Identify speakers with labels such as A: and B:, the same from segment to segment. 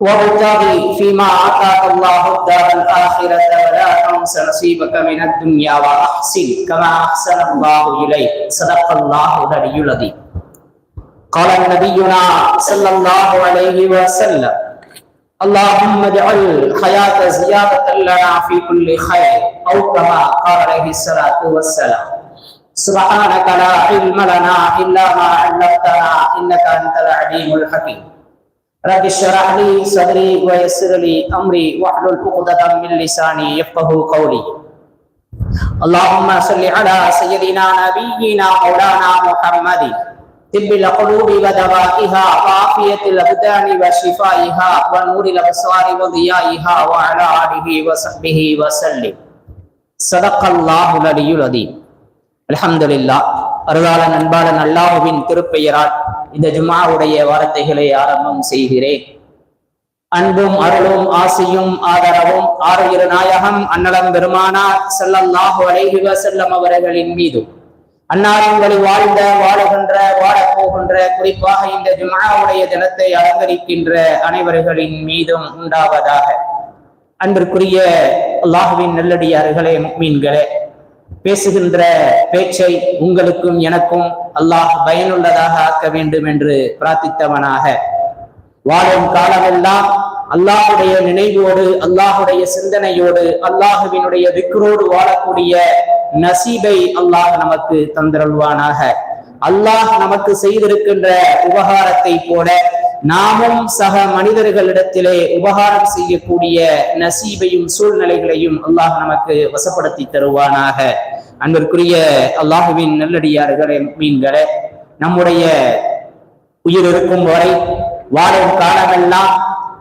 A: وابتغ فيما آتاك الله الدار الآخرة ولا تنس نصيبك من الدنيا وأحسن كما أحسن الله إليك. صدق الله العلي العظيم. قال نبينا صلى الله عليه وسلم اللهم اجعل الحياة زيادة لنا في كل خير. أو كما قال عليه الصلاة والسلام سبحانك لا علم لنا إلا ما علمتنا إنك أنت العليم الحكيم. رب اشرح لي صدري ويسر لي امري واحلل عقدة من لساني يفقه قولي اللهم صل على سيدنا نبينا مولانا محمد طب القلوب ودوائها وعافية الأبدان وشفائها ونور الأبصار وضيائها وعلى آله وصحبه وسلم صدق الله العلي العظيم الحمد لله அருளாளன் அன்பாளன் அல்லாஹுவின் திருப்பெயரால் இந்த ஜுமாவுடைய வார்த்தைகளை ஆரம்பம் செய்கிறேன். அன்பும் அருளும் ஆசையும் ஆதரவும் ஆறுயிரு நாயகம் அன்னலம் பெருமானார் செல்லல்லாஹு அலைஹி வஸல்லம் அவர்களின் மீதும். அன்னாரின் வழி வாழ்ந்த வாழுகின்ற வாழப்போகின்ற குறிப்பாக இந்த ஜுமாவுடைய தினத்தை அலங்கரிக்கின்ற அனைவர்களின் மீதும் உண்டாவதாக. அன்பிற்குரிய அல்லாஹுவின் நல்லடியார்களே மீன்களே பேசுகின்ற பேச்சை உங்களுக்கும் எனக்கும் அல்லாஹ் பயனுள்ளதாக ஆக்க வேண்டும் என்று பிரார்த்தித்தவனாக. வாழும் காலமெல்லாம் அல்லாஹுடைய நினைவோடு அல்லாஹுடைய சிந்தனையோடு அல்லாஹுவினுடைய விக்ரோடு வாழக்கூடிய நசீபை அல்லாஹ் நமக்கு தந்திரல்வானாக அல்லாஹ் நமக்கு செய்திருக்கின்ற உபகாரத்தை போல நாமும் சக மனிதர்களிடத்திலே உபகாரம் செய்யக்கூடிய நசீபையும் சூழ்நிலைகளையும் அல்லாஹ் நமக்கு வசப்படுத்தி தருவானாக. அன்பிற்குரிய அல்லாஹுவின் நல்லடியார்களே மீன்களே நம்முடைய உயிர் இருக்கும் வரை வாழும் காலமெல்லாம்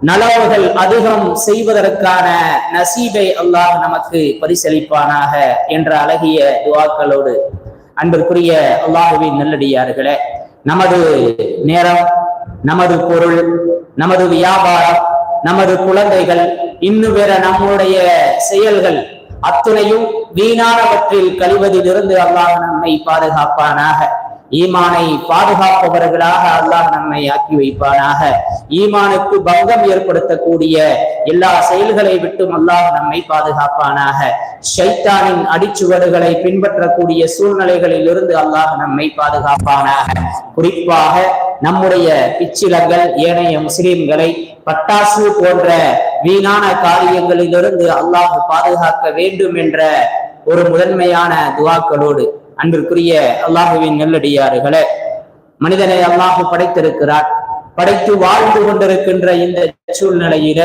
A: நலவுகள் அதிகம் செய்வதற்கான நசீபை அல்லாஹ் நமக்கு பரிசளிப்பானாக என்ற அழகிய துவாக்களோடு அன்பிற்குரிய அல்லாஹுவின் நல்லடியார்களே நமது நேரம் நமது பொருள் நமது வியாபாரம் நமது குழந்தைகள் இன்னும் வேற நம்முடைய செயல்கள் அத்துணையும் வீணானவற்றில் கழிவதிலிருந்து அல்லாஹ் நம்மை பாதுகாப்பானாக. ஈமானை பாதுகாப்பவர்களாக அல்லாஹ் நம்மை ஆக்கி வைப்பானாக. ஈமானுக்கு பங்கம் ஏற்படுத்தக்கூடிய எல்லா செயல்களை விட்டும் அல்லாஹ் நம்மை பாதுகாப்பானாக. ஷைத்தானின் அடிச்சுவடுகளை பின்பற்றக்கூடிய சூழ்நிலைகளில் இருந்து அல்லாஹ் நம்மை பாதுகாப்பானாக. குறிப்பாக நம்முடைய பிச்சிலங்கள் ஏனைய முஸ்லிம்களை பட்டாசு போன்ற வீணான காரியங்களிலிருந்து அல்லாஹ் பாதுகாக்க வேண்டும் என்ற ஒரு முதன்மையான துவாக்களோடு அன்பிற்குரிய அல்லாஹுவின் நெல்லடியாறுகளே மனிதனை அல்லாஹு படைத்திருக்கிறார் படைத்து வாழ்ந்து கொண்டிருக்கின்ற இந்த சூழ்நிலையில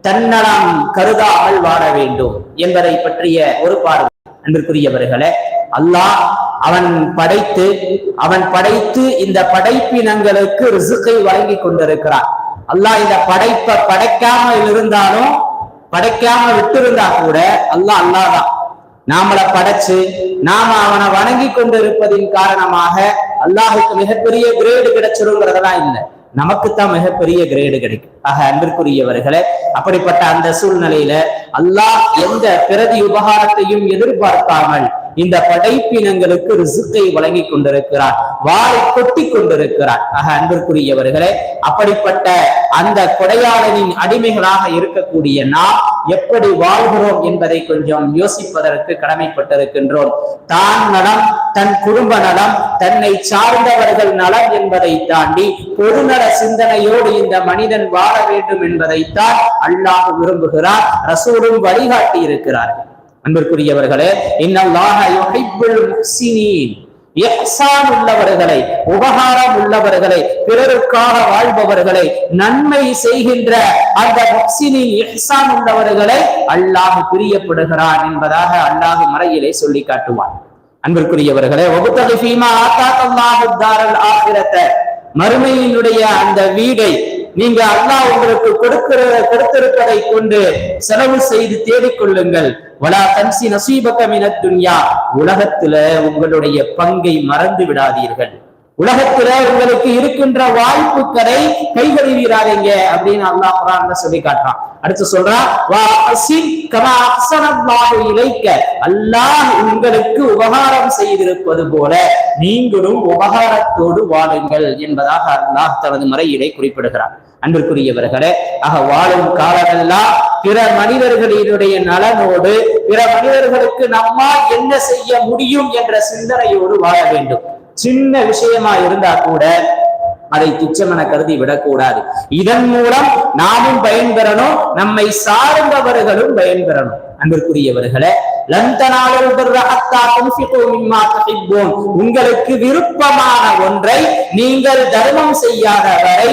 A: தன்னலம் கருதாமல் வாழ வேண்டும் என்பதை பற்றிய ஒரு பார்வை அன்பிற்குரியவர்களே அல்லாஹ் அவன் படைத்து அவன் படைத்து இந்த படைப்பினங்களுக்கு ரிசுக்கை வழங்கி கொண்டிருக்கிறான். அல்லாஹ் இந்த படைப்பை படைக்காம இருந்தாலும் படைக்காம விட்டிருந்தா கூட அல்லாஹ் அல்லாதான் நாமளை படைச்சு நாம அவனை வணங்கி கொண்டு இருப்பதின் காரணமாக அல்லாஹுக்கு மிகப்பெரிய கிரேடு கிடைச்சிருங்கிறதெல்லாம் இல்லை. நமக்குத்தான் மிகப்பெரிய கிரேடு கிடைக்கும். ஆக அன்பிற்குரியவர்களே அப்படிப்பட்ட அந்த சூழ்நிலையில அல்லாஹ் எந்த பிரதி உபகாரத்தையும் எதிர்பார்க்காமல் இந்த படைப்பினங்களுக்கு ரிசுக்கை வழங்கி கொண்டிருக்கிறார். வாரை கொட்டி கொண்டிருக்கிறார். ஆக அன்பிற்குரியவர்களே அப்படிப்பட்ட அந்த கொடையாளனின் அடிமைகளாக இருக்கக்கூடிய நாம் எப்படி வாழ்கிறோம் என்பதை கொஞ்சம் யோசிப்பதற்கு கடமைப்பட்டிருக்கின்றோம். தான் நலம் தன் குடும்ப நலம் தன்னை சார்ந்தவர்கள் நலம் என்பதை தாண்டி பொதுநல சிந்தனையோடு இந்த மனிதன் வாழ வேண்டும் என்பதைத்தான் அல்லாஹ் விரும்புகிறார் ரசூலும் வழிகாட்டி இருக்கிறார்கள் அன்பிற்குரியவர்களே இன்னல்லாஹ உள்ளவர்களை உபகாரம் உள்ளவர்களை பிறருக்காக வாழ்பவர்களை நன்மை செய்கின்ற அந்த இஹ்சான் உள்ளவர்களை அல்லாஹ் பிரியப்படுகிறான் என்பதாக அல்லாஹ் மறையிலே சொல்லி காட்டுவான். அன்பிற்குரியவர்களே ஒபுத்தகை தாரல் ஆகிரத்த மறுமையினுடைய அந்த வீடை நீங்க அல்லாஹ் உங்களுக்கு கொடுக்கிற கொடுத்திருப்பதை கொண்டு செலவு செய்து தேடிக்கொள்ளுங்கள். வலா தன்சி நசீபகமின துன்யா. உலகத்துல உங்களுடைய பங்கை மறந்து விடாதீர்கள். உலகத்துல உங்களுக்கு இருக்கின்ற வாய்ப்புகளை கைகழுவீராதீங்க அப்படின்னு அல்லாஹ் குரான்ல சொல்லி காட்டுறான். அடுத்து சொல்றான் வா அல்லாஹ் உங்களுக்கு உபகாரம் செய்திருப்பது போல நீங்களும் உபகாரத்தோடு வாழுங்கள் என்பதாக அல்லாஹ் தனது முறையிலே குறிப்பிடுகிறார் அன்பிற்குரியவர்களே ஆக வாழும் காலமெல்லாம் பிற மனிதர்களினுடைய நலனோடு பிற மனிதர்களுக்கு நம்மால் என்ன செய்ய முடியும் என்ற சிந்தனையோடு வாழ வேண்டும். சின்ன விஷயமா இருந்தா கூட அதை துச்சமென கருதி விடக்கூடாது. இதன் மூலம் நாமும் பயன்பெறணும் நம்மை சார்ந்தவர்களும் பயன்பெறணும் அன்பிற்குரியவர்களே உங்களுக்கு விருப்பமான ஒன்றை நீங்கள் தர்மம் செய்யாத வரை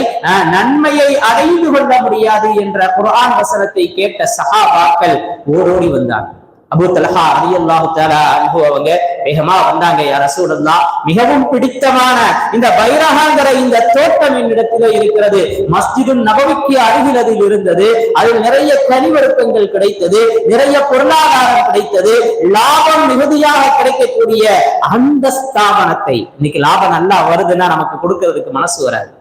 A: நன்மையை அடைந்து கொள்ள முடியாது என்ற குரான் வசனத்தை கேட்ட சஹாபாக்கள் ஓடோடி வந்தாங்க அபு தலஹா அலி அல்லாஹு தாலா அன்பு அவங்க வேகமா வந்தாங்க யார் மிகவும் பிடித்தமான இந்த பைரகாங்கிற இந்த தோட்டம் என்னிடத்திலே இருக்கிறது. மஸ்ஜிதும் நபவிக்கு அருகில் அதில் இருந்தது. அதில் நிறைய கனிவருக்கங்கள் கிடைத்தது. நிறைய பொருளாதாரம் கிடைத்தது. லாபம் மிகுதியாக கிடைக்கக்கூடிய அந்த ஸ்தாபனத்தை இன்னைக்கு லாபம் நல்லா வருதுன்னா நமக்கு கொடுக்கறதுக்கு மனசு வராது.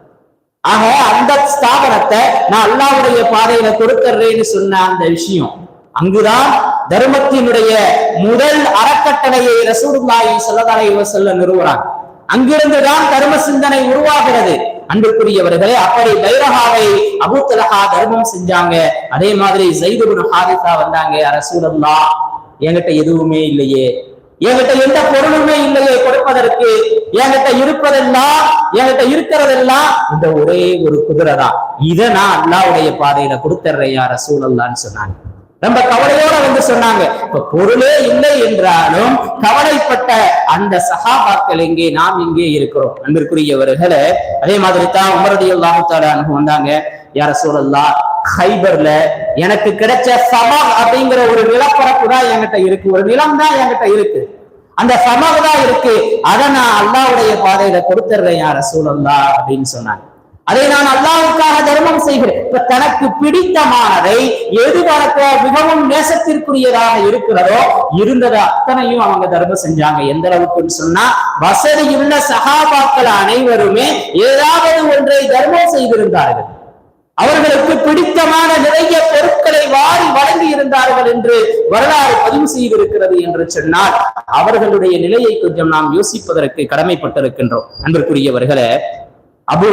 A: ஆக அந்த ஸ்தாபனத்தை நான் அல்லாவுடைய பாதையில கொடுத்துறேன்னு சொன்ன அந்த விஷயம் அங்குதான் தர்மத்தினுடைய முதல் அறக்கட்டளையை ரசூலுல்லாஹி ஸல்லல்லாஹு அலைஹி வஸல்லம் நிறுவுறாங்க. அங்கிருந்துதான் தர்ம சிந்தனை உருவாகிறது. அன்புக்குரியவர்களே அப்படி பைரஹாவை அபூ தர்மம் செஞ்சாங்க. அதே மாதிரி ஜெய்துபுன் ஹாரிசா வந்தாங்க ரசூலுல்லா என்கிட்ட எதுவுமே இல்லையே. என்கிட்ட எந்த பொருளுமே இல்லையே கொடுப்பதற்கு. என்கிட்ட இருப்பதெல்லாம் என்கிட்ட இருக்கிறதெல்லாம் இந்த ஒரே ஒரு குதிரை தான் இதை நான் அல்லாவுடைய பாதையில கொடுத்துறேன் யார சூழல்லான்னு சொன்னாங்க. ரொம்ப கவலையோட வந்து சொன்னாங்க. இப்ப பொருளே இல்லை என்றாலும் கவலைப்பட்ட அந்த சகாபாக்கள் இங்கே நாம் இங்கே இருக்கிறோம். அன்பிற்குரியவர்களே அதே மாதிரி தான் உமரதி அல்லாஹு வந்தாங்க. யார சூழல்லா ஹைபர்ல எனக்கு கிடைச்ச சமா அப்படிங்கிற ஒரு நிலப்பரப்பு தான் என்கிட்ட இருக்கு. ஒரு நிலம் தான் என்கிட்ட இருக்கு. அந்த சமம் தான் இருக்கு. அதை நான் அல்லாவுடைய பாதையில கொடுத்துடுறேன் யார சூழல்லா அப்படின்னு சொன்னாங்க. அதை நான் அல்லாவுக்காக தர்மம் செய்கிறேன். இப்ப தனக்கு பிடித்தமானதை எது வளர்க்க மிகவும் நேசத்திற்குரியதாக இருக்கிறதோ இருந்தது அத்தனையும் அவங்க தர்மம் செஞ்சாங்க. எந்த அளவுக்குன்னு சொன்னா வசதியுள்ள சகாபாக்கள் அனைவருமே ஏதாவது ஒன்றை தர்மம் செய்திருந்தார்கள். அவர்களுக்கு பிடித்தமான நிறைய பொருட்களை வாரி வழங்கி இருந்தார்கள் என்று வரலாறு பதிவு செய்திருக்கிறது என்று சொன்னால் அவர்களுடைய நிலையை கொஞ்சம் நாம் யோசிப்பதற்கு கடமைப்பட்டிருக்கின்றோம். அன்பிற்குரியவர்களே அபு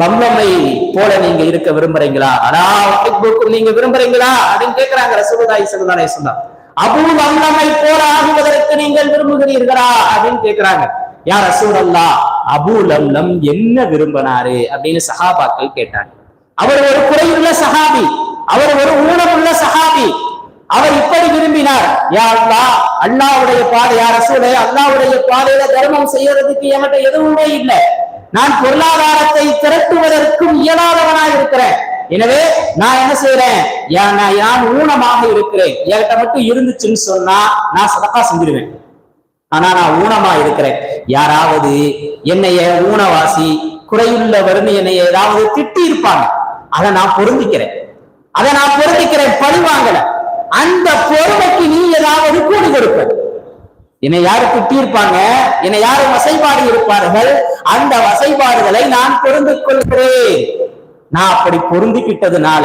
A: லம்லமை போல நீங்க இருக்க விரும்புறீங்களா? அடா நீங்க விரும்புறீங்களா? அப்படின்னு கேட்கிறாங்க ரசூலுல்லாஹி ஸல்லல்லாஹு அலைஹி அபு லம்லமை போல ஆகுவதற்கு நீங்கள் விரும்புகிறீர்களா? அப்படின்னு கேட்கிறாங்க யார் ரசூலல்லா அபு லம்லம் என்ன விரும்பினாரு? அப்படின்னு சஹாபாக்கள் கேட்டாங்க. அவர் ஒரு குறையுள்ள சஹாபி. அவர் ஒரு ஊனமுள்ள சஹாபி. அவர் இப்படி விரும்பினார். யா அல்லா அல்லாவுடைய பாதை யார் ரசூலே அல்லாவுடைய பாதையில தர்மம் செய்யறதுக்கு என்கிட்ட எதுவுமே இல்லை. நான் பொருளாதாரத்தை திரட்டுவதற்கும் இயலாதவனா இருக்கிறேன். எனவே நான் என்ன செய்யறேன் நான் ஊனமாக இருக்கிறேன். என்கிட்ட மட்டும் இருந்துச்சுன்னு சொன்னா நான் சதக்கா செஞ்சிருவேன். ஆனா நான் ஊனமா இருக்கிறேன். யாராவது என்னைய ஊனவாசி குறையுள்ளவர்னு என்னை ஏதாவது திட்டி இருப்பாங்க. அதை நான் பொருந்திக்கிறேன். அதை நான் பொருந்திக்கிறேன் பழி வாங்கல. அந்த பொறுமைக்கு நீ ஏதாவது கூடி கொடுப்ப. என்னை யாரு திட்டி இருப்பாங்க? என்னை யாரு வசைபாடு இருப்பார்கள்? அந்த வசைபாடுகளை நான் பொருந்து கொள்கிறேன். நான் அப்படி பொருந்திக்கிட்டதுனால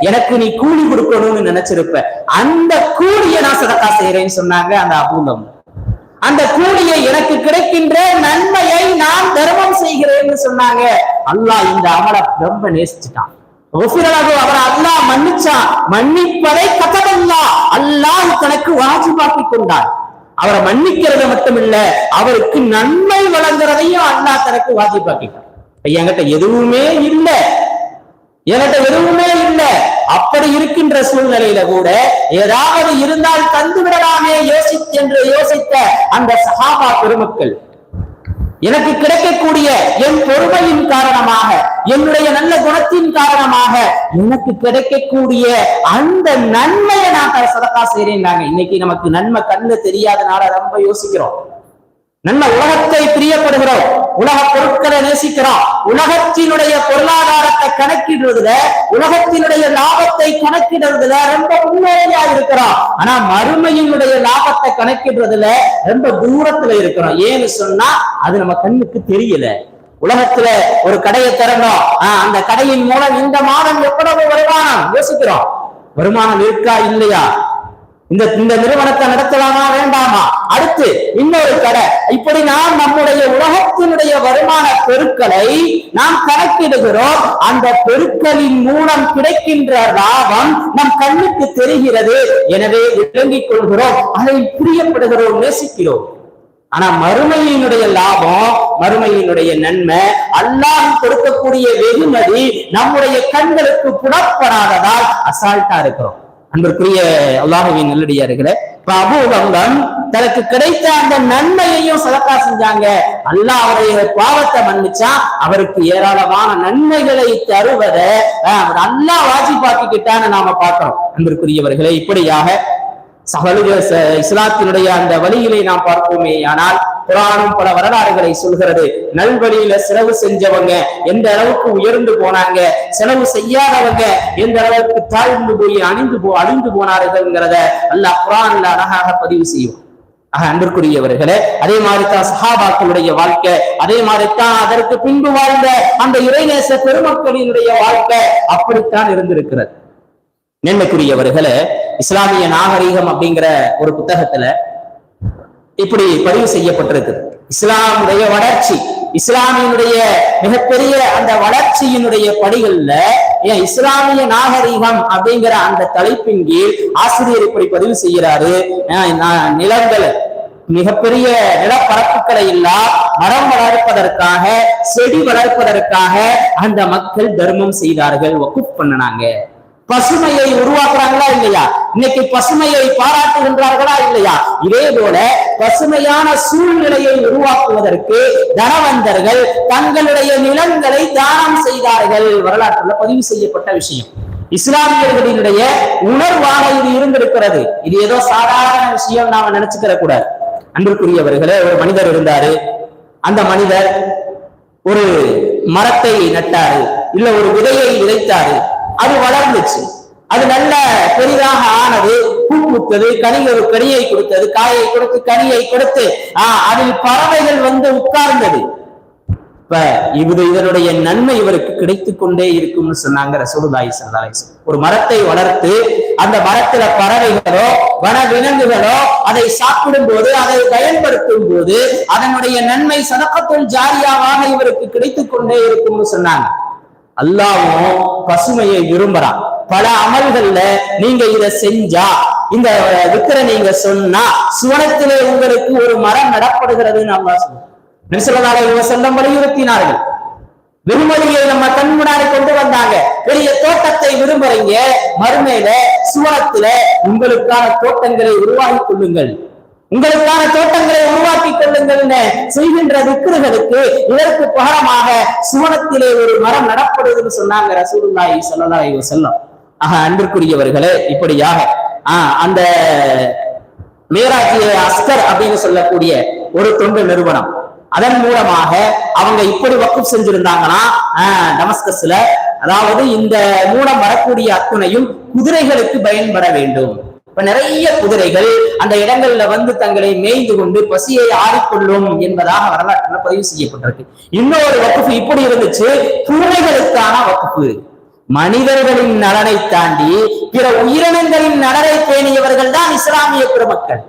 A: எனக்கு நீ கூலி கொடுக்கணும்னு நினைச்சிருப்ப. அந்த கூலியை நான் சதக்கா செய்யறேன்னு சொன்னாங்க அந்த அபூலம். அந்த கூலியை எனக்கு கிடைக்கின்ற நன்மையை நான் தர்மம் செய்கிறேன்னு சொன்னாங்க. அல்லாஹ் இந்த அமலை ரொம்ப நேசிச்சுட்டான். ஒஃபிரலகு அவரை அல்லாஹ் மன்னிச்சான். மன்னிப்பதை கதவல்லா அல்லாஹ் தனக்கு வாஜிபாக்கி கொண்டான். அவரை மன்னிக்கிறது மட்டுமில்ல அவருக்கு நன்மை வழங்குறதையும் அல்லா தனக்கு வாஜிபாக்கிட்டான். என்கிட்ட எதுவுமே இல்லை. என்கிட்ட எதுவுமே இல்லை. அப்படி இருக்கின்ற சூழ்நிலையில கூட ஏதாவது இருந்தால் தந்து விடலாமே யோசித்து என்று யோசித்த அந்த சஹாபா பெருமக்கள் எனக்கு கிடைக்கக்கூடிய என் பொறுமையின் காரணமாக என்னுடைய நல்ல குணத்தின் காரணமாக எனக்கு கிடைக்கக்கூடிய அந்த நன்மையை நான் சதக்கா செய்யறேன் இன்னைக்கு நமக்கு நன்மை கண்ணு தெரியாதனால ரொம்ப யோசிக்கிறோம். நன்மை உலகத்தை பிரியப்படுகிறோம். உலக பொருட்களை நேசிக்கிறோம் உலகத்தினுடைய பொருளாதாரத்தை கணக்கிடுறதுல உலகத்தினுடைய லாபத்தை கணக்கிடுறதுல ரொம்ப முன்னேறியா இருக்கிறோம் ஆனா மறுமையினுடைய லாபத்தை கணக்கிடுறதுல ரொம்ப தூரத்துல இருக்கிறோம் ஏன்னு சொன்னா அது நம்ம கண்ணுக்கு தெரியல. உலகத்துல ஒரு கடையை திறந்தோம் ஆஹ் அந்த கடையின் மூலம் இந்த மாதம் எவ்வளவு வருமானம் யோசிக்கிறோம். வருமானம் இருக்கா? இல்லையா? இந்த இந்த நிறுவனத்தை நடத்தலாமா வேண்டாமா? அடுத்து இன்னொரு கடை இப்படி நாம் நம்முடைய உலகத்தினுடைய வருமான பெருக்களை நாம் கணக்கிடுகிறோம். அந்த பெருக்களின் மூலம் கிடைக்கின்ற லாபம் நம் கண்ணுக்கு தெரிகிறது. எனவே விளங்கிக் கொள்கிறோம். அதை பிரியப்படுகிறோம் நேசிக்கிறோம். ஆனா மறுமையினுடைய லாபம் மறுமையினுடைய நன்மை அல்லாஹ் கொடுக்கக்கூடிய வெகுமதி நம்முடைய கண்களுக்கு புலப்படாததால் அசால்ட்டா இருக்கிறோம். அன்பிற்குரிய அல்லாஹுவின் நல்லடியார்களே. இப்ப அபூபங்கம் தனக்கு கிடைத்த அந்த நன்மையையும் சதக்கா செஞ்சாங்க. அல்லாஹ் அவருடைய பாவத்தை மன்னிச்சா அவருக்கு ஏராளமான நன்மைகளை தருவதை அவர் அல்லாஹ் வாஜிப்பாக்கிக்கிட்டான்னு நாம பார்க்கிறோம். அன்பிற்குரியவர்களே இப்படியாக சகலுக ச- இஸ்லாத்தினுடைய அந்த வழியிலே நாம் பார்ப்போமே. ஆனால் புராணம் பல வரலாறுகளை சொல்கிறது. நல்வழியில செலவு செஞ்சவங்க எந்த அளவுக்கு உயர்ந்து போனாங்க செலவு செய்யாதவங்க எந்த அளவுக்கு தாழ்ந்து போய் அணிந்து போ அழிந்து போனார்கள்ங்கிறத அல்லாஹ் குரான்ல அழகாக பதிவு செய்யும். ஆக அன்பிற்குரியவர்களே அதே மாதிரி தான் சஹாபாக்களுடைய வாழ்க்கை அதே மாதிரி தான் அதற்கு பின்பு வாழ்ந்த அந்த இறைநேச பெருமக்களினுடைய வாழ்க்கை அப்படித்தான் இருந்திருக்கிறது. மேன்மைக்குரியவர்களே இஸ்லாமிய நாகரீகம் அப்படிங்கிற ஒரு புத்தகத்துல இப்படி பதிவு செய்யப்பட்டிருக்கு. இஸ்லாமுடைய வளர்ச்சி இஸ்லாமியினுடைய மிகப்பெரிய அந்த வளர்ச்சியினுடைய படிகள்ல ஏன் இஸ்லாமிய நாகரீகம் அப்படிங்கிற அந்த தலைப்பின் கீழ் ஆசிரியர் இப்படி பதிவு செய்கிறாரு. நிலங்கள் மிகப்பெரிய நிலப்பரப்புகளை இல்லா மரம் வளர்ப்பதற்காக செடி வளர்ப்பதற்காக அந்த மக்கள் தர்மம் செய்தார்கள். வகுப் பண்ணினாங்க. பசுமையை உருவாக்குறாங்களா இல்லையா? இன்னைக்கு பசுமையை பாராட்டுகின்றார்களா இல்லையா? இதே போல பசுமையான சூழ்நிலையை உருவாக்குவதற்கு தனவந்தர்கள் தங்களுடைய நிலங்களை தானம் செய்தார்கள். வரலாற்றுல பதிவு செய்யப்பட்ட விஷயம். இஸ்லாமியர்களினுடைய உணர்வாக இது இருந்திருக்கிறது. இது ஏதோ சாதாரண விஷயம் நாம நினைச்சுக்கிற கூடாது. அன்புக்குரியவர்களே ஒரு மனிதர் இருந்தாரு. அந்த மனிதர் ஒரு மரத்தை நட்டாரு. இல்ல ஒரு விதையை விதைத்தாரு. அது வளர்ந்துச்சு. அது நல்ல பெரிதாக ஆனது பூ பூத்தது கனிகள் கனியை கொடுத்தது காயை கொடுத்து கனியை கொடுத்து ஆஹ் அதில் பறவைகள் வந்து உட்கார்ந்தது. இப்ப இது இதனுடைய நன்மை இவருக்கு கிடைத்துக் கொண்டே இருக்கும்னு சொன்னாங்க ரசூலுல்லாஹி ஸல்லல்லாஹு ஒரு மரத்தை வளர்த்து அந்த மரத்துல பறவைகளோ வன விலங்குகளோ அதை சாப்பிடும் போது அதை பயன்படுத்தும் போது அதனுடைய நன்மை சதக்கத்துல் ஜாரியாவாக இவருக்கு கிடைத்து கொண்டே இருக்கும்னு சொன்னாங்க. அல்லாவும் பசுமையை விரும்புறான் பல அமல்கள்ல நீங்க இத செஞ்சா இந்த விக்கிர நீங்க சொன்னா சுவனத்திலே உங்களுக்கு ஒரு மரம் நடப்படுகிறதுன்னு அல்லா சொல்லுவான் நெரிசலாக செல்லம் வலியுறுத்தினார்கள். வெறுமொழியை நம்ம கண் முன்னாடி கொண்டு வந்தாங்க. பெரிய தோட்டத்தை விரும்புறீங்க. மறுமையில சுவனத்துல உங்களுக்கான தோட்டங்களை உருவாக்கி கொள்ளுங்கள். உங்களுக்கான தோட்டங்களை உருவாக்கி கொள்ளுங்கள் செய்கின்ற விக்கிரகளுக்கு இதற்கு பகரமாக சுவனத்திலே ஒரு மரம் நடப்படுதுன்னு சொன்னாங்க ரசூலுல்லாஹி ஸல்லல்லாஹு அலைஹி வஸல்லம். ஆக அன்பிற்குரியவர்களே இப்படியாக ஆஹ் அந்த மேராஜிய அஸ்கர் அப்படின்னு சொல்லக்கூடிய ஒரு தொண்டு நிறுவனம் அதன் மூலமாக அவங்க இப்படி வக்குப் செஞ்சிருந்தாங்கன்னா ஆஹ், டமஸ்கஸ்ல அதாவது இந்த மூலம் வரக்கூடிய அத்துணையும் குதிரைகளுக்கு பயன்பட வேண்டும். இப்ப நிறைய குதிரைகள் அந்த இடங்கள்ல வந்து தங்களை மேய்ந்து கொண்டு பசியை ஆறிக்கொள்ளும் என்பதாக வரலாற்றுல பதிவு செய்யப்பட்டிருக்கு. இன்னொரு வகுப்பு இப்படி இருந்துச்சு. பூனைகளுக்கான வகுப்பு. மனிதர்களின் நலனை தாண்டி பிற உயிரினங்களின் நலனை பேணியவர்கள் தான் இஸ்லாமிய பெருமக்கள்.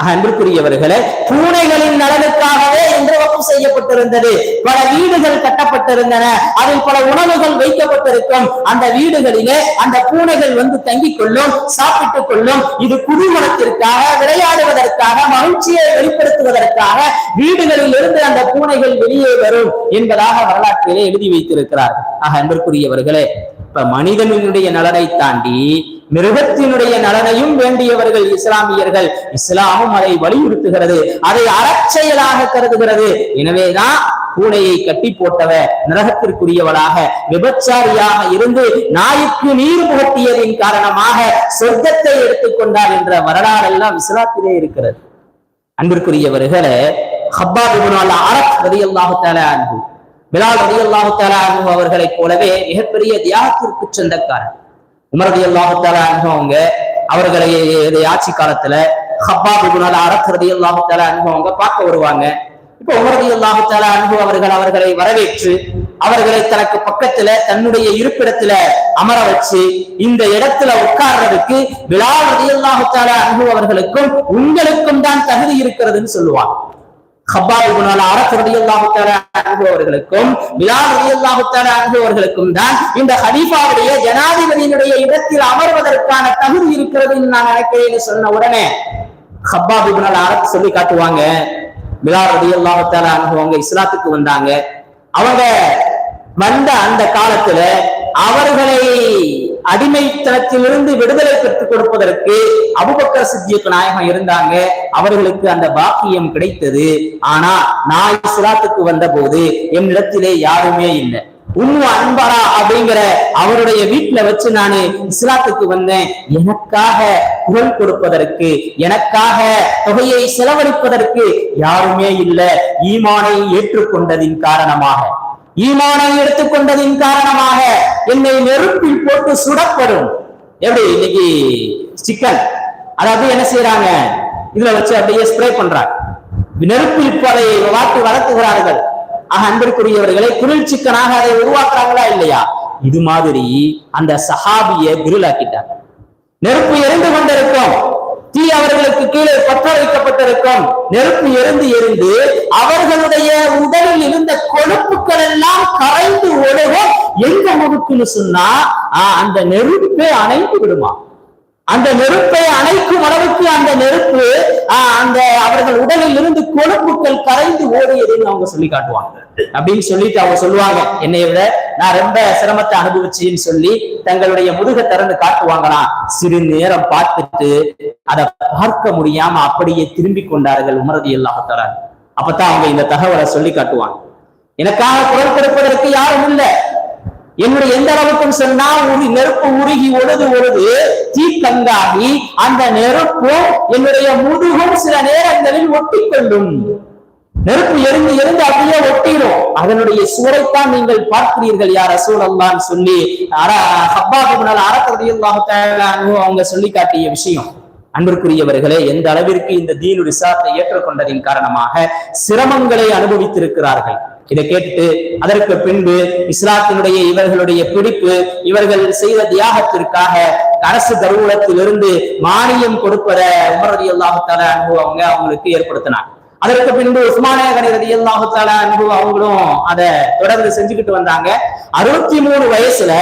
A: ஆக, பூனைகளின் நலனுக்காகவே இன்று வகுப்பு செய்யப்பட்டிருந்தது. பல வீடுகள் கட்டப்பட்டிருந்தன. அதில் பல உணவுகள் வைக்கப்பட்டிருக்கும். அந்த வீடுகளிலே அந்த பூனைகள் வந்து தங்கிக் கொள்ளும் சாப்பிட்டுக் கொள்ளும். இது குடிமணத்திற்காக விளையாடுவதற்காக மகிழ்ச்சியை வெளிப்படுத்துவதற்காக வீடுகளில் இருந்து அந்த பூனைகள் வெளியே வரும் என்பதாக வரலாற்றிலே எழுதி வைத்திருக்கிறார் ஆக அன்பிற்குரியவர்களே இப்ப மனிதனுடைய நலனை தாண்டி மிருகத்தினுடைய நலனையும் வேண்டியவர்கள் இஸ்லாமியர்கள். இஸ்லாமும் அதை வலியுறுத்துகிறது. அதை அறச்செயலாக கருதுகிறது. எனவேதான் பூனையை கட்டி போட்டவ நரகத்திற்குரியவளாக விபச்சாரியாக இருந்து நாய்க்கு நீர் புகட்டியதின் காரணமாக சொர்க்கத்தை எடுத்துக்கொண்டார் என்ற வரலாறெல்லாம் இஸ்லாத்திலே இருக்கிறது. அன்பிற்குரியவர்களே ஹப்பா இப்னு அரத் அரப் ரலியல்லாஹு பிலால் ரதி அல்லாஹு அவர்களைப் போலவே மிகப்பெரிய தியாகத்திற்கு சொந்தக்காரர் உமர் ரலியல்லாஹு தஆலா அன்ஹு அவங்க அவர்களை ஆட்சி காலத்துல ஹப்பா இப்னு அல் அரப் ரலியல்லாஹு தஆலா அவங்க பார்க்க வருவாங்க. இப்போ உமர் ரலியல்லாஹு தஆலா அவர்கள் அவர்களை வரவேற்று அவர்களை தனக்கு பக்கத்துல தன்னுடைய இருப்பிடத்துல அமர வச்சு இந்த இடத்துல உட்கார்றதுக்கு பிலால் ரலியல்லாஹு தஆலா அன்ஹு அவர்களுக்கும் உங்களுக்கும் தான் தகுதி இருக்கிறதுன்னு சொல்லுவாங்க. அவர்களுக்கும் அவர்களுக்கும் தான் இந்த ஹலீஃபாவுடைய ஜனாதிபதியினுடைய இடத்தில் அமர்வதற்கான தகுதி இருக்கிறதுன்னு நான் நினைக்கிறேன்னு சொன்ன உடனே ஹப்பா இப்னு அல் சொல்லி காட்டுவாங்க. பிலால் ரதி அல்லாஹத்தால அன்ஹு அவங்க இஸ்லாத்துக்கு வந்தாங்க. அவங்க வந்த அந்த காலத்துல அவர்களை அடிமைத்தனத்திலிருந்து விடுதலை பெற்றுக் கொடுப்பதற்கு அபுபக்கர் சித்தியக் நாயகம் இருந்தாங்க. அவர்களுக்கு அந்த பாக்கியம் கிடைத்தது. ஆனா நான் இஸ்லாத்துக்கு வந்த போது என்னிடத்திலே யாருமே இல்லை. உம்மு அன்பரா அப்படிங்கிற அவருடைய வீட்டுல வச்சு நானு இஸ்லாத்துக்கு வந்தேன். எனக்காக குரல் கொடுப்பதற்கு எனக்காக தொகையை செலவழிப்பதற்கு யாருமே இல்லை. ஈமானை ஏற்றுக்கொண்டதின் காரணமாக. ஈமானை எடுத்துக்கொண்டதின் காரணமாக என்னை நெருப்பில் போட்டு சுடப்படும். எப்படி? இன்னைக்கு சிக்கன் அதாவது என்ன செய்யறாங்க இதுல வச்சு அப்படியே ஸ்ப்ரே பண்றாங்க. நெருப்பில் அதை வாட்டி வளர்த்துகிறார்கள். ஆக அன்பிற்குரியவர்களை குளிர் சிக்கனாக அதை உருவாக்குறாங்களா இல்லையா? இது மாதிரி அந்த சஹாபிய கிரில் ஆக்கிட்டாங்க நெருப்பு எரிந்து கொண்டிருக்கும். தீ அவர்களுக்கு கீழே பற்ற வைக்கப்பட்டிருக்கும். நெருப்பு எரிந்து எரிந்து அவர்களுடைய உடலில் இருந்த கொழுப்புகள் எல்லாம் கரைந்து ஒழுகும். எங்க முழுக்குன்னு சொன்னா அந்த நெருப்பே அணைந்து விடுமா? அந்த நெருப்பை அணைக்கும் அளவுக்கு அந்த நெருப்பு ஆஹ், அந்த அவர்கள் உடலில் இருந்து கொழுப்புக்கள் கரைந்து ஓடியதுன்னு அவங்க சொல்லி காட்டுவாங்க. அப்படின்னு சொல்லிட்டு அவங்க சொல்லுவாங்க. என்னை விட நான் ரொம்ப சிரமத்தை அனுபவிச்சேன்னு சொல்லி தங்களுடைய முதுக திறந்து காட்டுவாங்களாம் சிறு நேரம் பார்த்துட்டு அதை பார்க்க முடியாம அப்படியே திரும்பி கொண்டார்கள் உமரதி அல்லாஹத்தாரான் அப்பதான் அவங்க இந்த தகவலை சொல்லி காட்டுவாங்க. எனக்காக குரல் கொடுப்பதற்கு யாரும் இல்லை. என்னுடைய எந்த அளவுக்கும் சொன்னால் உரு நெருப்பு உருகி ஒழுது ஒழுது தீக்கங்காகி அந்த நெருப்பும் என்னுடைய முதுகும் சில நேரங்களில் ஒட்டிக்கொள்ளும். நெருப்பு எரிந்து எரிந்து அப்படியே ஒட்டிடும். அதனுடைய சுவரைத்தான் நீங்கள் பார்க்கிறீர்கள் யார் ரசூல் அல்லான்னு சொல்லி ஹப்பாபுனால் அறக்கதையும் அவங்க சொல்லி காட்டிய விஷயம். அன்பிற்குரியவர்களே எந்த அளவிற்கு இந்த தீனு ரிசாத்தை ஏற்றுக்கொண்டதின் காரணமாக சிரமங்களை அனுபவித்திருக்கிறார்கள்? இதை கேட்டு அதற்கு பின்பு இஸ்லாத்தினுடைய இவர்களுடைய பிடிப்பு இவர்கள் செய்த தியாகத்திற்காக அரசு கருவூலத்திலிருந்து மானியம் கொடுப்பத உமரதி அல்லாஹால அவங்க அவங்களுக்கு ஏற்படுத்தினார் அதற்கு பின்பு உஸ்மானிய கணிரதி அல்லாஹால அன்பு அவங்களும் அதை தொடர்ந்து செஞ்சுக்கிட்டு வந்தாங்க. அறுபத்தி மூணு வயசுல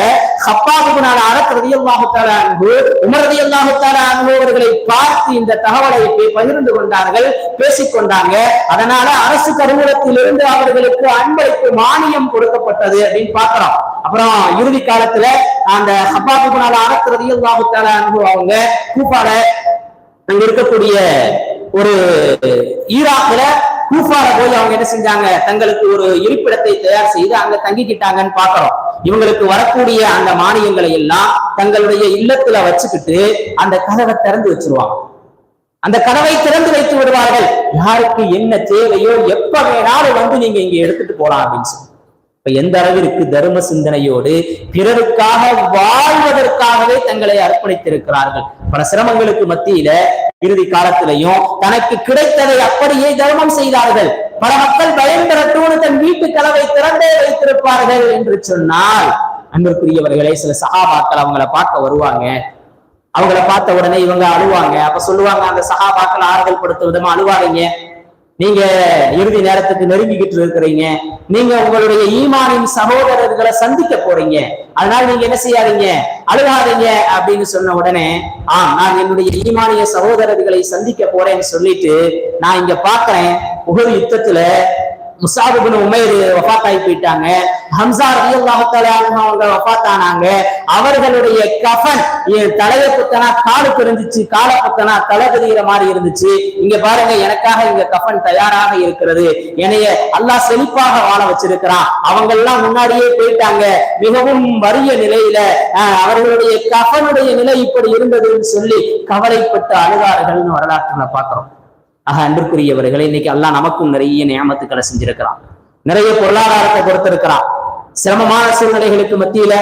A: ஹப்பாபுனால அறக்கிறதி அல்லாஹால அன்பு உமரதி அல்லாஹால அன்பு அவர்களை பார்த்து இந்த தகவலை பகிர்ந்து கொண்டார்கள் பேசிக்கொண்டாங்க அதனால அரசு கருவூலத்திலிருந்து அவர்களுக்கு அன்பளிப்பு மானியம் கொடுக்கப்பட்டது அப்படின்னு பாக்குறோம் அப்புறம் இறுதி காலத்துல அந்த ஹப்பாபுனால அறக்கிறதி அல்லாஹால அன்பு அவங்க கூப்பாட அங்க இருக்கக்கூடிய ஒரு ஈராக்ல கூஃபால போய் அவங்க என்ன செஞ்சாங்க? தங்களுக்கு ஒரு இருப்பிடத்தை தயார் செய்து அங்க தங்கிக்கிட்டாங்கன்னு பாக்குறோம் இவங்களுக்கு வரக்கூடிய அந்த மானியங்களை எல்லாம் தங்களுடைய இல்லத்துல வச்சுக்கிட்டு அந்த கதவை திறந்து வச்சிருவாங்க. அந்த கதவை திறந்து வைத்து விடுவார்கள். யாருக்கு என்ன தேவையோ எப்ப வேணாலும் வந்து நீங்க இங்க எடுத்துட்டு போலாம் அப்படின்னு சொல்லி. இப்ப எந்த அளவிற்கு தர்ம சிந்தனையோடு பிறருக்காக வாழ்வதற்காகவே தங்களை அர்ப்பணித்திருக்கிறார்கள். பல சிரமங்களுக்கு மத்தியில இறுதி காலத்திலையும் தனக்கு கிடைத்ததை அப்படியே தர்மம் செய்தார்கள். பல மக்கள் பயன்பெறட்டும்னு தன் வீட்டு கதவை திறந்தே வைத்திருப்பார்கள் என்று சொன்னால் அன்பிற்குரியவர்களே சில சகாபாக்கள் அவங்கள பார்க்க வருவாங்க. அவங்கள பார்த்த உடனே இவங்க அழுவாங்க. அப்ப சொல்லுவாங்க அந்த சகாபாக்கள் ஆறுதல் படுத்த விதமா அழுவாதீங்க. நீங்க இறுதி நேரத்துக்கு நெருங்கிக்கிட்டு இருக்கிறீங்க. நீங்க உங்களுடைய ஈமானின் சகோதரர்களை சந்திக்க போறீங்க. அதனால நீங்க என்ன செய்யாதீங்க? அழுகாதீங்க அப்படின்னு சொன்ன உடனே ஆ நான் என்னுடைய ஈமானிய சகோதரர்களை சந்திக்க போறேன்னு சொல்லிட்டு நான் இங்க பாக்குறேன் புகழ் யுத்தத்துல முசாபுபின் உமேர் வஃபாத் ஆகி போயிட்டாங்க. ஹம்சா ரவி அவங்க வஃபாத் ஆனாங்க அவர்களுடைய கஃபன் தலையை குத்தனா காலு பிரிஞ்சிச்சு காலை குத்தனா தலை தெரிகிற மாதிரி இருந்துச்சு. இங்க பாருங்க எனக்காக இங்க கஃபன் தயாராக இருக்கிறது. என்னைய அல்லாஹ் செழிப்பாக வாழ வச்சிருக்கிறான். அவங்க எல்லாம் முன்னாடியே போயிட்டாங்க. மிகவும் வறிய நிலையில அவர்களுடைய கஃபனுடைய நிலை இப்படி இருந்ததுன்னு சொல்லி கவலைப்பட்டு அழுகார்கள்னு வரலாற்றுல பாக்குறோம் ஆக அன்பிற்குரியவர்களே இன்னைக்கு அல்லாஹ் நமக்கும் நிறைய நியமத்துக்களை செஞ்சிருக்கிறான். நிறைய பொருளாதாரத்தை கொடுத்திருக்கிறான். சிரமமான சூழ்நிலைகளுக்கு மத்தியில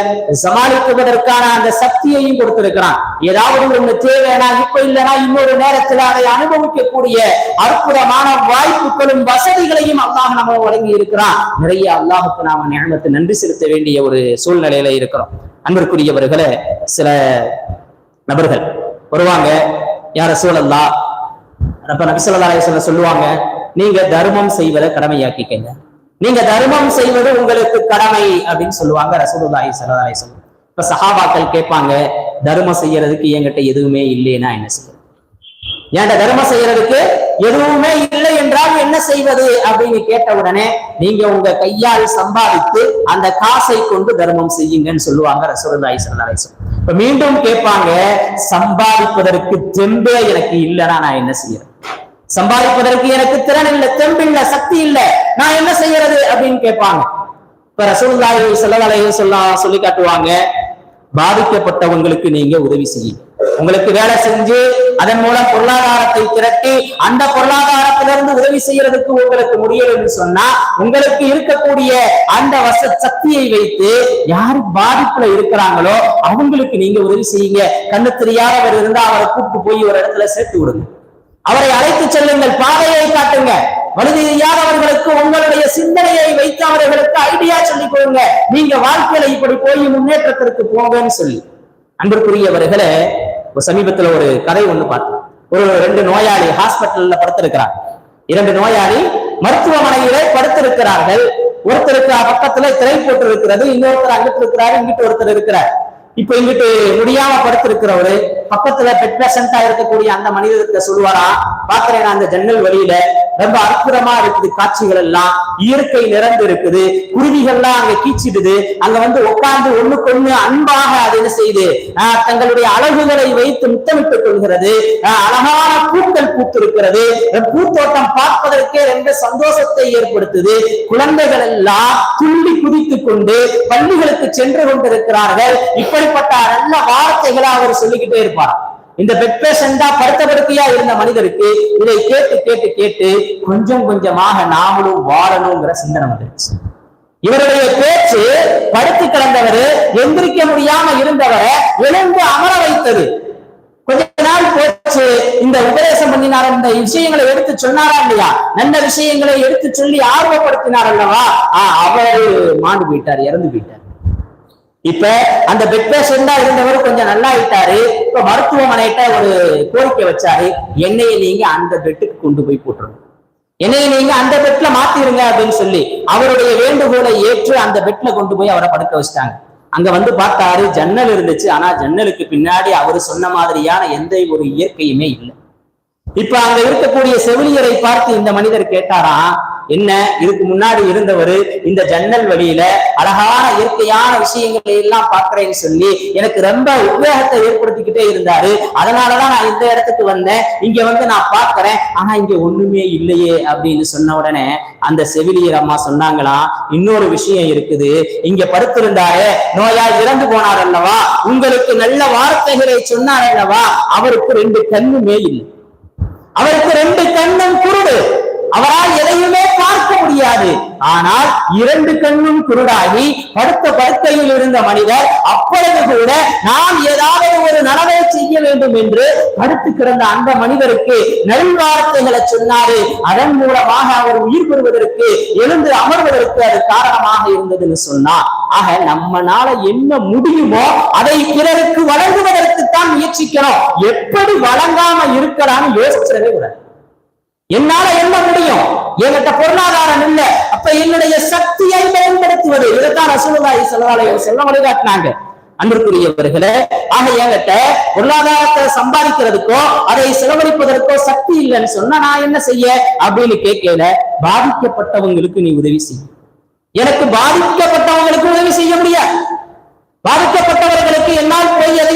A: சமாளிக்குவதற்கான அந்த சக்தியையும் கொடுத்திருக்கிறான். ஏதாவது ஒண்ணு தேவைனா இப்ப இல்லைன்னா இன்னொரு நேரத்துல அதை அனுபவிக்கக்கூடிய அற்புதமான வாய்ப்புகளும் வசதிகளையும் அல்லாஹ் நம்ம வழங்கி இருக்கிறான். நிறைய அல்லாஹுக்கு நாம ஞானத்தை நன்றி செலுத்த வேண்டிய ஒரு சூழ்நிலையில இருக்கிறோம். அன்பிற்குரியவர்களை சில நபர்கள் வருவாங்க யார சூழல்லா அப்ப நபிசல்லா சொல்லுவாங்க நீங்க தர்மம் செய்வதை கடமையாக்கிக்கங்க. நீங்க தர்மம் செய்வது உங்களுக்கு கடமை அப்படின்னு சொல்லுவாங்க ரசூலுல்லாஹி சல்லா அலைஹி இப்ப சஹாபாக்கள் கேட்பாங்க தர்மம் செய்யறதுக்கு என்கிட்ட எதுவுமே இல்லைன்னா என்ன செய்வது? ஏன்டா தர்மம் செய்யறதுக்கு எதுவுமே இல்லை என்றால் என்ன செய்வது அப்படின்னு கேட்ட உடனே நீங்க உங்க கையால் சம்பாதித்து அந்த காசை கொண்டு தர்மம் செய்யுங்கன்னு சொல்லுவாங்க ரசூலுல்லாஹி சல்லா அலைஹி இப்ப மீண்டும் கேட்பாங்க சம்பாதிப்பதற்கு தெம்பே எனக்கு இல்லைன்னா நான் என்ன செய்யறேன் சம்பாதிப்பதற்கு எனக்கு திறன் இல்ல தெம்பு இல்ல சக்தி இல்ல. நான் என்ன செய்யறது அப்படின்னு கேட்பாங்க. இப்ப ரசூலுல்லாஹி ஸல்லல்லாஹு அலைஹி சொல்லி காட்டுவாங்க பாதிக்கப்பட்டவங்களுக்கு நீங்க உதவி செய்யுங்க. உங்களுக்கு வேலை செஞ்சு அதன் மூலம் பொருளாதாரத்தை திரட்டி அந்த பொருளாதாரத்திலிருந்து உதவி செய்யறதுக்கு உங்களுக்கு முடியலன்னு சொன்னா உங்களுக்கு இருக்கக்கூடிய அந்த வச சக்தியை வைத்து யாரு பாதிப்புல இருக்கிறாங்களோ அவங்களுக்கு நீங்க உதவி செய்யுங்க. கண்ணு தெரியாதவர் இருந்தா அவரை கூப்பிட்டு போய் ஒரு இடத்துல சேர்த்து விடுங்க. அவரை அழைத்து செல்லுங்கள் பாதையை காட்டுங்க. வலுதியாதவர்களுக்கு உங்களுடைய சிந்தனையை வைத்து அவர்களுக்கு ஐடியா சொல்லிக் கொடுங்க. நீங்க வாழ்க்கையில இப்படி போய் முன்னேற்றத்திற்கு போங்கன்னு சொல்லி. அன்பிற்குரியவர்களே ஒரு சமீபத்துல ஒரு கதை ஒண்ணு பார்த்தோம் ஒரு ரெண்டு நோயாளி ஹாஸ்பிட்டல்ல படுத்திருக்கிறார். இரண்டு நோயாளி மருத்துவமனையிலே படுத்திருக்கிறார்கள். ஒருத்தருக்கு பக்கத்துல திரை போட்டு இருக்கிறது இன்னொருத்தர் அங்கிட்டு இருக்கிறாரு இங்கிட்டு ஒருத்தர் இருக்கிறார். இப்ப இங்கிட்டு முடியாம படுத்திருக்கிறவரு பக்கத்துல பெட் பேஷண்டா இருக்கக்கூடிய அந்த மனிதர்கிட்ட சொல்லுவாரா பாக்குறேன் அந்த ஜன்னல் வழியில ரொம்ப அற்புதமா இருக்குது காட்சிகள் எல்லாம் இயற்கை நிறந்து இருக்குது குருவிகள்லாம் அங்க கீச்சிடுது அங்க வந்து உட்கார்ந்து ஒண்ணுக்கு ஒண்ணு அன்பாக அது என்ன செய்யுது தங்களுடைய அழகுகளை வைத்து முத்தமிட்டுக் கொள்கிறது அழகான பூக்கள் பூத்திருக்கிறது பூத்தோட்டம் பார்ப்பதற்கே ரொம்ப சந்தோஷத்தை ஏற்படுத்துது குழந்தைகள் எல்லாம் துள்ளி குதித்துக் கொண்டு பள்ளிகளுக்கு சென்று கொண்டிருக்கிறார்கள் இப்படிப்பட்ட நல்ல வார்த்தைகளை அவர் சொல்லிக்கிட்டே இருப்பார். இந்த பெட் பேஷண்டா படுத்த படுக்கையா இருந்த மனிதருக்கு இதை கேட்டு கேட்டு கேட்டு கொஞ்சம் கொஞ்சமாக நாமளும் வாழணுங்கிற சிந்தனை வந்துருச்சு. இவருடைய பேச்சு படுத்து கிடந்தவர் எந்திரிக்க முடியாம இருந்தவரை எழுந்து அமர வைத்தது. கொஞ்ச நாள் போச்சு இந்த உபதேசம் பண்ணினார் இந்த விஷயங்களை எடுத்து சொன்னாரா இல்லையா? நல்ல விஷயங்களை எடுத்து சொல்லி ஆர்வப்படுத்தினார் அல்லவா? ஆஹ் அவரு மாண்டு போயிட்டார் இறந்து போயிட்டார். இப்ப அந்த பெட் பேஷண்டா இருந்தவர் கொஞ்சம் நல்லா ஆயிட்டாரு இப்ப மருத்துவமனைகிட்ட ஒரு கோரிக்கை வச்சாரு. என்னைய நீங்க அந்த பெட்டுக்கு கொண்டு போய் போட்டுருங்க. என்னைய நீங்க அந்த பெட்ல மாத்திருங்க அப்படின்னு சொல்லி அவருடைய வேண்டுகோளை ஏற்று அந்த பெட்ல கொண்டு போய் அவரை படுக்க வச்சிட்டாங்க. அங்க வந்து பார்த்தாரு ஜன்னல் இருந்துச்சு. ஆனா ஜன்னலுக்கு பின்னாடி அவரு சொன்ன மாதிரியான எந்த ஒரு இயற்கையுமே இல்லை. இப்ப அங்க இருக்கக்கூடிய செவிலியரை பார்த்து இந்த மனிதர் கேட்டாராம் என்ன? இதுக்கு முன்னாடி இருந்தவர் இந்த ஜன்னல் வழியில அழகான இயற்கையான விஷயங்களை எல்லாம் பாக்குறேன்னு சொல்லி எனக்கு ரொம்ப உத்வேகத்தை ஏற்படுத்திக்கிட்டே இருந்தாரு. அதனாலதான் நான் இந்த இடத்துக்கு வந்தேன். இங்க வந்து நான் பாக்குறேன் ஆனா இங்க ஒண்ணுமே இல்லையே அப்படின்னு சொன்ன உடனே அந்த செவிலியர் அம்மா சொன்னாங்களாம் இன்னொரு விஷயம் இருக்குது. இங்க படுத்திருந்தாரு நோயா இறந்து போனார் அல்லவா? உங்களுக்கு நல்ல வார்த்தைகளை சொன்னார் அல்லவா? அவருக்கு ரெண்டு கண்ணுமே இல்லை. அவருக்கு ரெண்டு கண்ணும் குருடு. அவரால் எதையுமே பார்க்க முடியாது. ஆனால் இரண்டு கண்ணும் குருடாகி படுத்த படுக்கையில் இருந்த மனிதர் அப்பொழுது கூட நாம் ஏதாவது ஒரு நலவை செய்ய வேண்டும் என்று படுத்து கிடந்த அந்த மனிதருக்கு நல்வார்த்தைகளை சொன்னாரு. அதன் மூலமாக அவர் உயிர் பெறுவதற்கு எழுந்து அமர்வதற்கு அது காரணமாக இருந்ததுன்னு சொன்னார். ஆக நம்மனால என்ன முடியுமோ அதை பிறருக்கு வழங்குவதற்கு தான் முயற்சிக்கணும் எப்படி வழங்காம இருக்கலாம்னு யோசிச்சிடவே கூடாது என்னால என்ன முடியும். என்கிட்ட பொருளாதாரம் இல்ல. அப்ப என்னுடைய சக்தியை பயன்படுத்துவது. இதைத்தான் ரசூலுல்லாஹி ஸல்லல்லாஹு செல்லம் வழிகாட்டினாங்க அன்பிற்குரியவர்களே ஆக என்கிட்ட பொருளாதாரத்தை சம்பாதிக்கிறதுக்கோ அதை செலவழிப்பதற்கோ சக்தி இல்லைன்னு சொன்னா நான் என்ன செய்ய? அப்படின்னு கேட்கல பாதிக்கப்பட்டவங்களுக்கு நீ உதவி செய்ய எனக்கு பாதிக்கப்பட்டவங்களுக்கு உதவி செய்ய முடியாது. பாதிக்கப்பட்டவர்களுக்கு என்னால் போய் எதையும்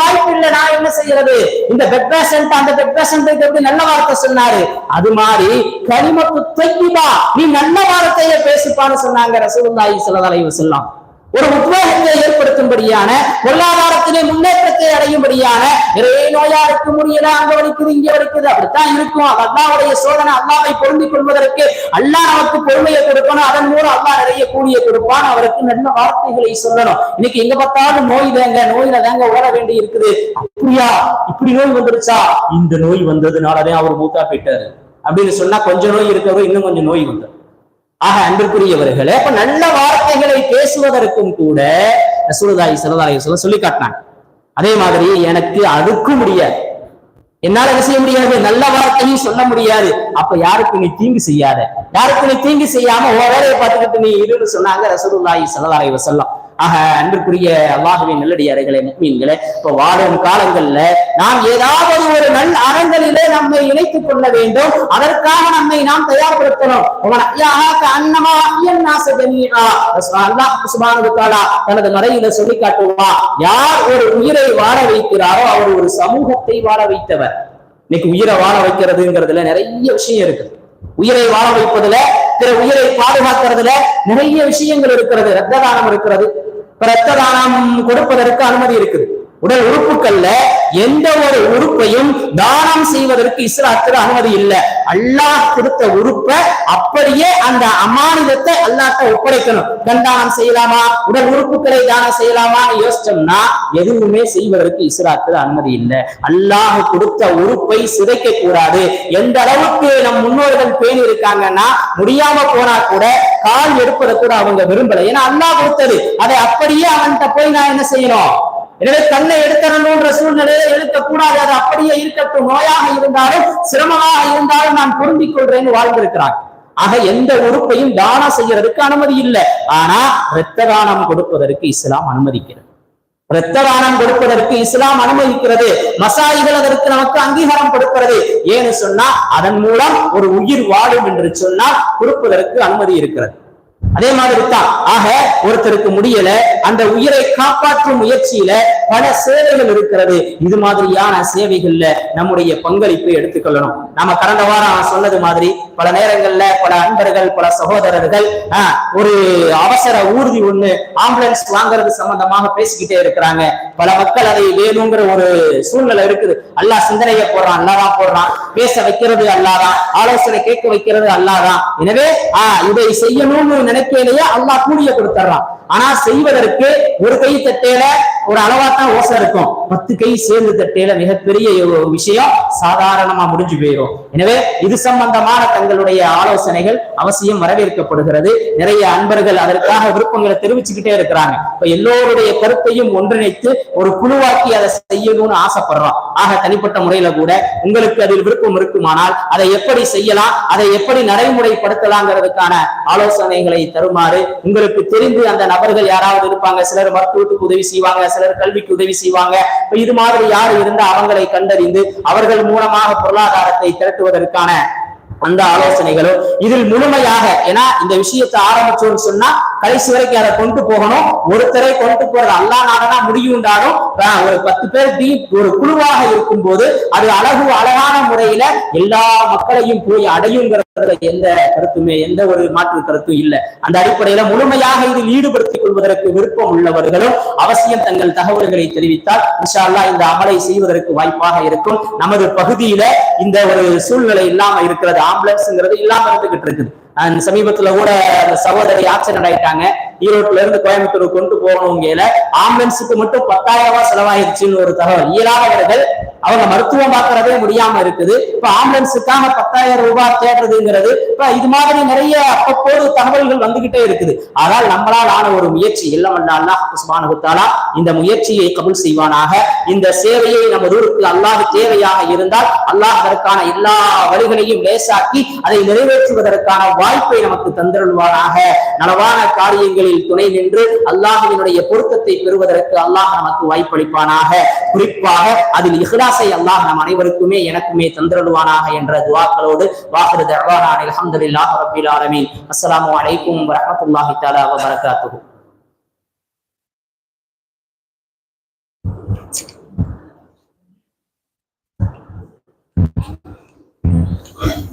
A: வாய்ப்பு இல்லை நான் என்ன செய்யறது? இந்த பெட் பேஷண்ட் அந்த பெட் பேஷண்ட் எப்படி நல்ல வார்த்தை சொன்னாரு? அது மாதிரி கனிமத்து தைக்கிபா நீ நல்ல வார்த்தையை பேசுப்பான்னு சொன்னாங்க ரசூலுல்லாஹி ஸல்லல்லாஹு அலைஹி வஸல்லம். ஒரு உத்வேகத்தை ஏற்படுத்தும்படியான பொருளாதாரத்திலே முன்னேற்றத்தை அடையும்படியான நிறைய நோயாளிக்கு முடியல அங்க வலிக்குது இங்க வலிக்குது அப்படித்தான் இருக்கும். அல்லாவுடைய சோதனை அல்லாவை பொருந்திக் கொள்வதற்கு அல்லா நமக்கு பொறுமையை கொடுக்கணும். அதன் மூலம் அல்லா நிறைய கூலியை கொடுப்பான். அவருக்கு நல்ல வார்த்தைகளை சொல்லணும். இன்னைக்கு எங்க பார்த்தாலும் நோய் தாங்க நோயில தாங்க ஓட வேண்டி இருக்குது. அப்படியா? இப்படி நோய் வந்துருச்சா? இந்த நோய் வந்ததுனாலதான் அவர் மூத்தா போயிட்டாரு. அப்படின்னு சொன்னா கொஞ்சம் நோய் இருக்கவங்க இன்னும் கொஞ்சம் நோய் வந்தது. ஆக அன்பிற்குரியவர்களே அப்ப நல்ல வார்த்தைகளை பேசுவதற்கும் கூட ரசூலுல்லாஹி ஸல்லல்லாஹு சொல்ல சொல்லி காட்டினாங்க. அதே மாதிரி எனக்கு அதுக்கு முடியாது. என்னால என்ன செய்ய முடியாது? நல்ல வார்த்தையும் சொல்ல முடியாது. அப்ப யாருக்கு நீ தீங்கு செய்யாத? யாருக்கு நீ தீங்கு செய்யாம உன் வேலையை பார்த்துக்கிட்டு நீ இருன்னு சொன்னாங்க ரசூலுல்லாஹி சல்லல்லாஹி அலைஹி வஸல்லம். ஆக அன்பிற்குரிய அல்லாஹுவின் நல்லடியாரைகளை முக்மீன்களே இப்போ வாழும் காலங்கள்ல நாம் ஏதாவது ஒரு நல் அறங்களிலே நம்மை இணைத்துக் கொள்ள வேண்டும். அதற்காக நம்மை நாம் தயார்படுத்தணும். தனது மறையில சொல்லி காட்டுவா யார் ஒரு உயிரை வாழ வைக்கிறாரோ அவர் ஒரு சமூகத்தை வாழ வைத்தவர். இன்னைக்கு உயிரை வாழ வைக்கிறதுங்கிறதுல நிறைய விஷயம் இருக்குது உயிரை வாழ வைப்பதுல பிற உயிரை பாதுகாக்கிறதுல நிறைய விஷயங்கள் இருக்கிறது. ரத்த தானம் இருக்கிறது. ரத்த தானம் கொடுப்பதற்கு அனுமதி இருக்குது. உடல் உறுப்புகள்ல எந்த ஒரு உறுப்பையும் தானம் செய்வதற்கு இஸ்லாத்துல அனுமதி இல்லை. அல்லாஹ் கொடுத்த உறுப்பை அப்படியே அந்த அமானிதத்தை அல்லாஹ்ட்ட ஒப்படைக்கணும். கண்டானம் செய்யலாமா? உடல் உறுப்புகளை தானம் செய்யலாமான்னு யோசிச்சோம்னா எதுவுமே செய்வதற்கு இஸ்லாத்துல அனுமதி இல்லை. அல்லாஹ் கொடுத்த உறுப்பை சிதைக்க கூடாது. எந்த அளவுக்கு நம் முன்னோர்கள் பேணி இருக்காங்கன்னா முடியாம போனா கூட கால் எடுப்பதை கூட அவங்க விரும்பல. ஏன்னா அல்லாஹ் கொடுத்தது. அதை அப்படியே அவன்கிட்ட போய் நான் என்ன செய்யணும்? எனவே தன்னை எடுத்தரணுன்ற சூழ்நிலையை எடுக்கக்கூடாது அது அப்படியே இருக்கட்டும். நோயாக இருந்தாலும் சிரமமாக இருந்தாலும் நான் பொருந்திக் கொள்றேன்னு வாழ்ந்திருக்கிறார். ஆக எந்த உறுப்பையும் தானம் செய்யறதுக்கு அனுமதி இல்லை. ஆனா இரத்த தானம் கொடுப்பதற்கு இஸ்லாம் அனுமதிக்கிறது. இரத்த தானம் கொடுப்பதற்கு இஸ்லாம் அனுமதிக்கிறது. மசாயிகள் அதற்கு நமக்கு அங்கீகாரம் கொடுக்கிறது. ஏன்னு சொன்னா அதன் மூலம் ஒரு உயிர் வாழும் என்று சொன்னால் கொடுப்பதற்கு அனுமதி இருக்கிறது. அதே மாதிரி தான் ஆக ஒருத்தருக்கு முடியல. அந்த உயிரை காப்பாற்றும் முயற்சியில பல சேவைகள் இருக்கிறது. இது மாதிரியான சேவைகள்ல நம்முடைய பங்களிப்பை எடுத்துக்கொள்ளணும். நாம கடந்த வாரம் சொன்னது மாதிரி பல நேரங்கள்ல பல அன்பர்கள் பல சகோதரர்கள் ஆஹ், ஒரு அவசர ஊர்தி ஒண்ணு ஆம்புலன்ஸ் வாங்குறது சம்பந்தமாக பேசிக்கிட்டே இருக்கிறாங்க. பல மக்கள் அதை வேணுங்கிற ஒரு சூழ்நிலை இருக்குது. அல்லாஹ் சிந்தனையை போடுறான் அல்லாதான் போடுறான். பேச வைக்கிறது அல்லாதான் ஆலோசனை கேட்க வைக்கிறது அல்லாதான் எனவே ஆஹ் இதை செய்யணும்னு நினைக்கையிலேயே அல்லாஹ் கூடிய கொடுத்துறான் ஆனா செய்வதற்கு ஒரு கை தட்டையில ஒரு அளவா தான் ஓசை இருக்கும். பத்து கை சேர்ந்து தட்டையில மிகப்பெரிய விஷயம் சாதாரணமா முடிஞ்சு போயிடும் எனவே இது சம்பந்தமான தங்களுடைய ஆலோசனைகள் அவசியம் வரவேற்கப்படுகிறது. நிறைய அன்பர்கள் அதற்காக விருப்பங்களை தெரிவிச்சுக்கிட்டே இருக்கிறாங்க. இப்ப எல்லோருடைய கருத்தையும் ஒன்றிணைத்து ஒரு குழுவாக்கி அதை செய்யணும்னு ஆசைப்படுறோம். ஆக தனிப்பட்ட முறையில கூட உங்களுக்கு அதில் விருப்பம் இருக்குமானால் அதை எப்படி செய்யலாம் அதை எப்படி நடைமுறைப்படுத்தலாங்கிறதுக்கான ஆலோசனைகளை தருமாறு உங்களுக்கு தெரிந்து அந்த நபர்கள் யாராவது இருப்பாங்க சிலர் மருத்துவத்துக்கு உதவி செய்வாங்க சிலர் கல்விக்கு உதவி செய்வாங்க. இது மாதிரி யார் இருந்த அவங்களை கண்டறிந்து அவர்கள் மூலமாக பொருளாதாரத்தை திரட்டுவதற்கான அந்த ஆலோசனைகளோ இதில் முழுமையாக ஏன்னா இந்த விஷயத்தை ஆரம்பிச்சோம்னு சொன்னா கடைசி வரைக்கும் அதை கொண்டு போகணும். ஒருத்தரை கொண்டு போறது அல்லா நாடனா முடியுண்டாலும் ஒரு பத்து பேர் டீ ஒரு குழுவாக இருக்கும் போது அது அழகு அழகான முறையில எல்லா மக்களையும் போய் அடையுங்கிறதுல எந்த கருத்துமே எந்த ஒரு மாற்று கருத்தும் இல்லை. அந்த அடிப்படையில முழுமையாக இதில் ஈடுபடுத்திக் கொள்வதற்கு விருப்பம் உள்ளவர்களும் அவசியம் தங்கள் தகவல்களை தெரிவித்தால் இன்ஷா இந்த அமலை செய்வதற்கு வாய்ப்பாக இருக்கும். நமது பகுதியில இந்த ஒரு சூழ்நிலை இல்லாம இருக்கிறது. ஆம்புலன்ஸ்ங்கிறது இல்லாம இருந்துகிட்டு இருக்குது. அந்த சமீபத்துல கூட அந்த சகோதரி ஆக்சிடென்ட் ஆயிட்டாங்க ஈரோட்ல இருந்து கோயம்புத்தூர் கொண்டு போகணுங்கல ஆம்புலன்ஸுக்கு மட்டும் பத்தாயிரம் ரூபாய் செலவாயிருச்சுன்னு ஒரு தகவல். இயலாதவர்கள் அவங்க மருத்துவம் பார்க்கறதே முடியாம இருக்குது. இப்ப ஆம்புலன்ஸுக்காக பத்தாயிரம் ரூபாய் தேடுறதுங்கிறது இப்ப இது மாதிரி நிறைய அப்பப்போது தகவல்கள் வந்துகிட்டே இருக்குது. ஆனால் நம்மளால் ஆன ஒரு முயற்சி எல்லாம் வல்ல அல்லாஹ் இந்த முயற்சியை கபுல் செய்வானாக. இந்த சேவையை நமது ஊருக்கு அல்லாஹ் தேவையாக இருந்தால் அல்லாஹ் அதற்கான எல்லா வழிகளையும் லேசாக்கி அதை நிறைவேற்றுவதற்கான வாய்ப்பை நமக்கு தந்திருவானாக நலவான நேர்மைகளில் துணை நின்று அல்லாஹுவினுடைய பொருத்தத்தை பெறுவதற்கு அல்லாஹ் நமக்கு வாய்ப்பளிப்பானாக. குறிப்பாக அதில் இஹ்லாசை அல்லாஹ் நம் அனைவருக்குமே எனக்குமே தந்திரடுவானாக என்ற துவாக்களோடு வாஹரு தர்வானான் அலமதுல்லாஹ் ரபில் வரமத்துல்லாஹி வரகாத்து Thank